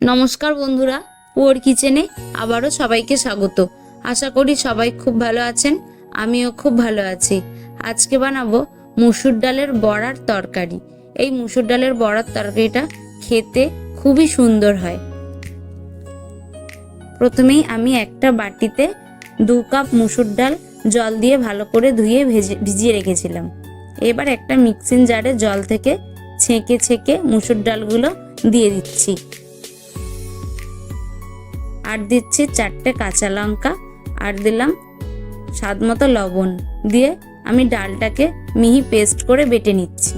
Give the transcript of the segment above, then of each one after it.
নমস্কার বন্ধুরা, পুয়ার কিচেনে আবারও সবাইকে স্বাগত। আশা করি সবাই খুব ভালো আছেন, আমিও খুব ভালো আছি। আজকে বানাবো মুসুর ডালের বড়ার তরকারি। এই মুসুর ডালের বড়ার তরকারিটা খেতে খুবই সুন্দর হয়। প্রথমেই আমি একটা বাটিতে দু কাপ মুসুর ডাল জল দিয়ে ভালো করে ধুয়ে ভেজে, ভিজিয়ে রেখেছিলাম। এবার একটা মিক্সিং জারে জল থেকে ছেঁকে ছেঁকে মুসুর ডালগুলো দিয়ে দিচ্ছি। আর দিচ্ছি চারটে কাঁচা লঙ্কা আর দিলাম স্বাদ মতো লবণ দিয়ে আমি ডালটাকে মিহি পেস্ট করে বেটে নিচ্ছি।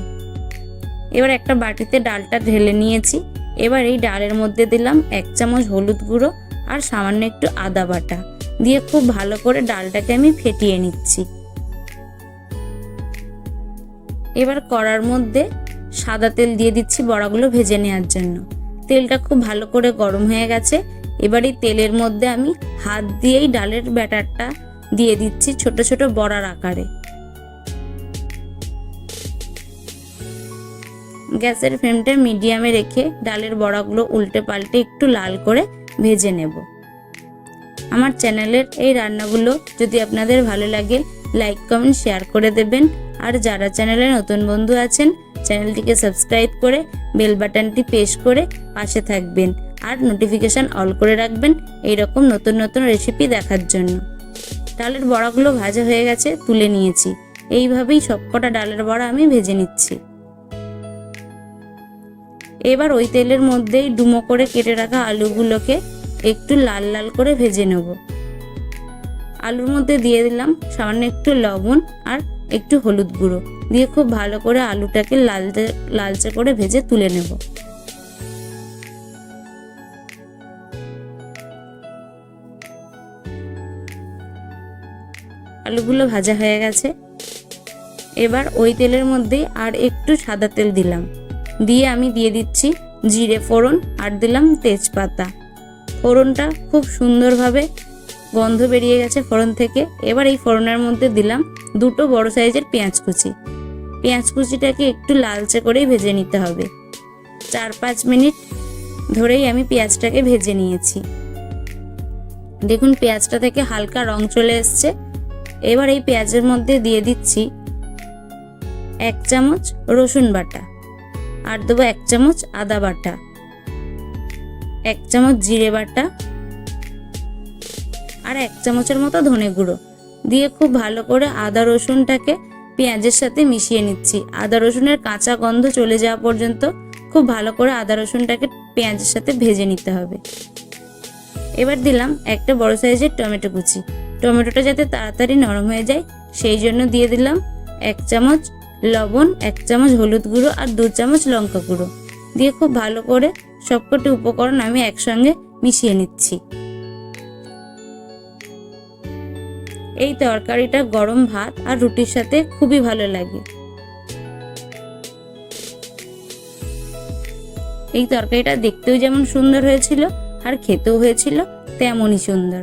এবার একটা বাটিতে ডালটা ঢেলে নিয়েছি। এবার এই ডালের মধ্যে দিলাম এক চামচ হলুদ গুঁড়ো আর সামান্য একটু আদা বাটা দিয়ে খুব ভালো করে ডালটাকে আমি ফেটিয়ে নিচ্ছি। এবার কড়ার মধ্যে সাদা তেল দিয়ে দিচ্ছি বড়াগুলো ভেজে নেওয়ার জন্য। তেলটা খুব ভালো করে গরম হয়ে গেছে। এবার এই তেলের মধ্যে আমি হাত দিয়েই ডালের ব্যাটারটা দিয়ে দিচ্ছি ছোট ছোট বড়ার আকারে। গ্যাসের ফ্লেমটা মিডিয়ামে রেখে ডালের বড়াগুলো উল্টে পাল্টে একটু লাল করে ভেজে নেব। আমার চ্যানেলের এই রান্নাগুলো যদি আপনাদের ভালো লাগে, লাইক, কমেন্ট, শেয়ার করে দেবেন। আর যারা চ্যানেলে নতুন বন্ধু আছেন, চ্যানেলটিকে সাবস্ক্রাইব করে বেল বাটনটি প্রেস করে পাশে থাকবেন। আর নোটিফিকেশান অল করে রাখবেন এই রকম নতুন নতুন রেসিপি দেখার জন্য। ডালের বড়াগুলো ভাজা হয়ে গেছে, তুলে নিয়েছি। এইভাবেই সবকটা ডালের বড়া আমি ভেজে নিচ্ছি। এবার ওই তেলের মধ্যেই ডুমো করে কেটে রাখা আলুগুলোকে একটু লাল লাল করে ভেজে নেব। আলুর মধ্যে দিয়ে দিলাম সামান্য একটু লবণ আর একটু হলুদ গুঁড়ো। দিয়ে খুব ভালো করে আলুটাকে লালচে লালচে করে ভেজে তুলে নেব। আলুগুলো ভাজা হয়ে গেছে। এবার ওই তেলের মধ্যেই আর একটু সাদা তেল দিলাম। দিয়ে আমি দিয়ে দিচ্ছি জিরে ফোড়ন আর দিলাম তেজপাতা। ফোড়নটা খুব সুন্দরভাবে গন্ধ বেরিয়ে গেছে ফোড়ন থেকে। এবার এই ফোড়নের মধ্যে দিলাম দুটো বড় সাইজের পেঁয়াজ কুচি। পেঁয়াজ কুচিটাকে একটু লালচে করেই ভেজে নিতে হবে। চার পাঁচ মিনিট ধরেই আমি পেঁয়াজটাকে ভেজে নিয়েছি। দেখুন পেঁয়াজটা থেকে হালকা রং চলে এসছে। এবার এই পেঁয়াজের মধ্যে দিয়ে দিচ্ছি এক চামচ রসুন বাটা আর দেবো এক চামচ আদা বাটা, এক চামচ জিরে বাটা আর এক চামচের মতো ধনে গুঁড়ো। দিয়ে খুব ভালো করে আদা রসুনটাকে পেঁয়াজের সাথে মিশিয়ে নিচ্ছি। আদা রসুনের কাঁচা গন্ধ চলে যাওয়া পর্যন্ত খুব ভালো করে আদা রসুনটাকে পেঁয়াজের সাথে ভেজে নিতে হবে। এবার দিলাম একটা বড় সাইজের টমেটো কুচি। টমেটোটা যাতে তাড়াতাড়ি নরম হয়ে যায়, সেই জন্য দিয়ে দিলাম এক চামচ লবণ, এক চামচ হলুদ গুঁড়ো আর দু চামচ লঙ্কা গুঁড়ো। দিয়ে খুব ভালো করে সবকটি উপকরণ আমি একসঙ্গে মিশিয়ে নিচ্ছি। এই তরকারিটা গরম ভাত আর রুটির সাথে খুবই ভালো লাগে। এই তরকারিটা দেখতেও যেমন সুন্দর হয়েছিল আর খেতেও হয়েছিল তেমনই সুন্দর।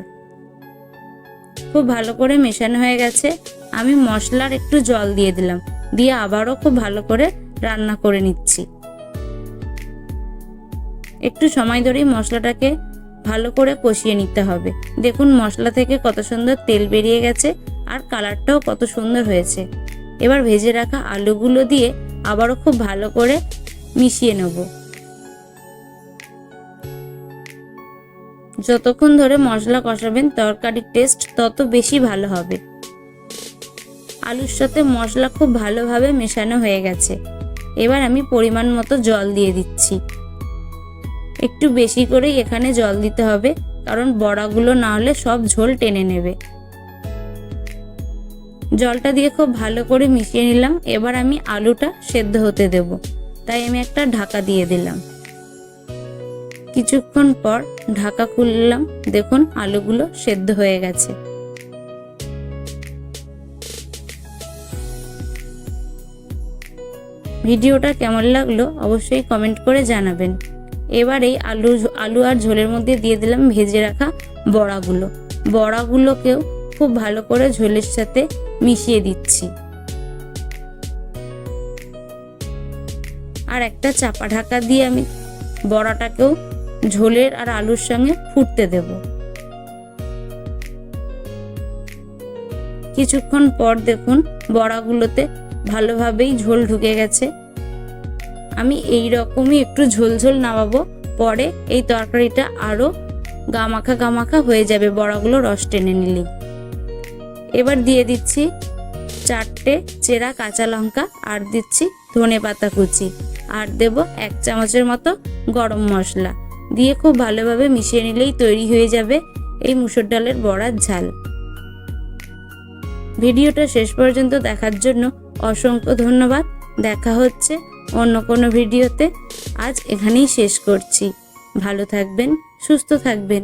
খুব ভালো করে মেশানো হয়ে গেছে। আমি মশলার একটু জল দিয়ে দিলাম। দিয়ে আবারও খুব ভালো করে রান্না করে নিচ্ছি। একটু সময় ধরেই মশলাটাকে ভালো করে কষিয়ে নিতে হবে। দেখুন মশলা থেকে কত সুন্দর তেল বেরিয়ে গেছে আর কালারটাও কত সুন্দর হয়েছে। এবার ভেজে রাখা আলুগুলো দিয়ে আবারও খুব ভালো করে মিশিয়ে নেব। যতক্ষণ ধরে মশলা কষাবেন, তরকারির টেস্ট তত বেশি ভালো হবে। আলুর সাথে মশলা খুব ভালোভাবে মেশানো হয়ে গেছে। এবার আমি পরিমাণ মতো জল দিয়ে দিচ্ছি। একটু বেশি করেই এখানে জল দিতে হবে, কারণ বড়াগুলো না হলে সব ঝোল টেনে নেবে। জলটা দিয়ে খুব ভালো করে মিশিয়ে নিলাম। এবার আমি আলুটা সেদ্ধ হতে দেব। তাই আমি একটা ঢাকা দিয়ে দিলাম। কিছুক্ষণ পর ঢাকা খুললাম। দেখুন, আলুগুলো সেদ্ধ হয়ে গেছে। ভিডিওটা কেমন লাগল অবশ্যই কমেন্ট করে জানাবেন। এবার এই আলু আলু আর ঝোলের মধ্যে দিয়ে দিলাম ভেজে রাখা বড়াগুলো। বড়াগুলোকেও খুব ভালো করে ঝোলের সাথে মিশিয়ে দিচ্ছি। আর একটা চাপা ঢাকা দিয়ে আমি বড়াটাকেও ঝোলের আর আলুর সঙ্গে ফুটতে দেব। কিছুক্ষণ পর দেখুন বড়াগুলোতে ভালোভাবেই ঝোল ঢুকে গেছে। আমি এই রকমই একটু ঝোল ঝোল নামাবো, পরে এই তরকারিটা আরও গামাখা গামাখা হয়ে যাবে বড়াগুলো রস টেনে নিলেই। এবার দিয়ে দিচ্ছি চারটে চেরা কাঁচা লঙ্কা, আর দিচ্ছি ধনে পাতা কুচি, আর দেব এক চামচের মতো গরম মশলা। দিয়ে খুব ভালোভাবে মিশিয়ে নিলেই তৈরি হয়ে যাবে এই মুসুর ডালের বড়ার ঝাল। ভিডিওটা শেষ পর্যন্ত দেখার জন্য অসংখ্য ধন্যবাদ। দেখা হচ্ছে অন্য কোনো ভিডিওতে। আজ এখানেই শেষ করছি। ভালো থাকবেন, সুস্থ থাকবেন।